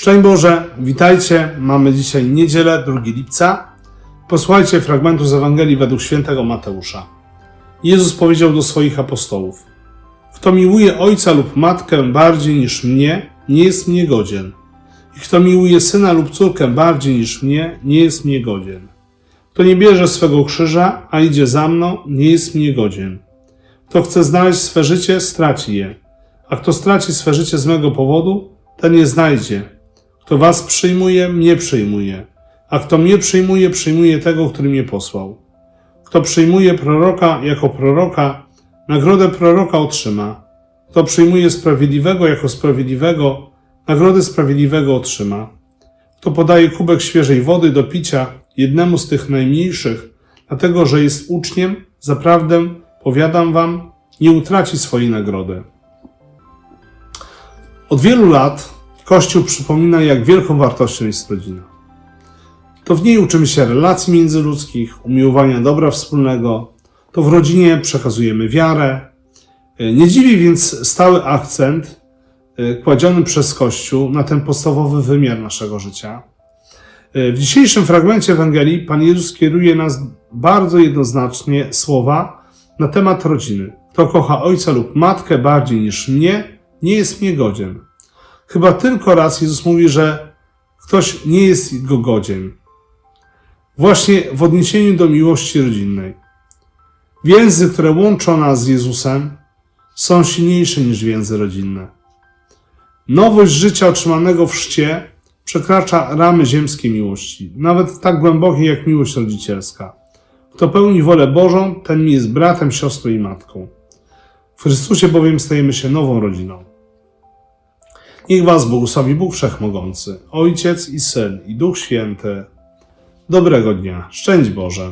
Szczęść Boże, witajcie. Mamy dzisiaj niedzielę, 2 lipca. Posłuchajcie fragmentu z Ewangelii według świętego Mateusza. Jezus powiedział do swoich apostołów: Kto miłuje ojca lub matkę bardziej niż mnie, nie jest mnie godzien. I kto miłuje syna lub córkę bardziej niż mnie, nie jest mnie godzien. Kto nie bierze swego krzyża, a idzie za mną, nie jest mnie godzien. Kto chce znaleźć swe życie, straci je. A kto straci swe życie z mego powodu, ten je znajdzie. Kto was przyjmuje, mnie przyjmuje. A kto mnie przyjmuje, przyjmuje tego, który mnie posłał. Kto przyjmuje proroka jako proroka, nagrodę proroka otrzyma. Kto przyjmuje sprawiedliwego jako sprawiedliwego, nagrodę sprawiedliwego otrzyma. Kto podaje kubek świeżej wody do picia jednemu z tych najmniejszych, dlatego że jest uczniem, zaprawdę, powiadam wam, nie utraci swojej nagrody. Od wielu lat Kościół przypomina, jak wielką wartością jest rodzina. To w niej uczymy się relacji międzyludzkich, umiłowania dobra wspólnego, to w rodzinie przekazujemy wiarę. Nie dziwi więc stały akcent kładziony przez Kościół na ten podstawowy wymiar naszego życia. Y, W dzisiejszym fragmencie Ewangelii Pan Jezus kieruje nas bardzo jednoznacznie słowa na temat rodziny. Kto kocha ojca lub matkę bardziej niż mnie, nie jest mnie godzien. Chyba tylko raz Jezus mówi, że ktoś nie jest go godzien. Właśnie w odniesieniu do miłości rodzinnej. Więzy, które łączą nas z Jezusem, są silniejsze niż więzy rodzinne. Nowość życia otrzymanego w chrzcie przekracza ramy ziemskiej miłości, nawet tak głębokiej jak miłość rodzicielska. Kto pełni wolę Bożą, ten mi jest bratem, siostrą i matką. W Chrystusie bowiem stajemy się nową rodziną. Niech Was błogosławi Bóg Wszechmogący, Ojciec i Syn i Duch Święty. Dobrego dnia. Szczęść Boże.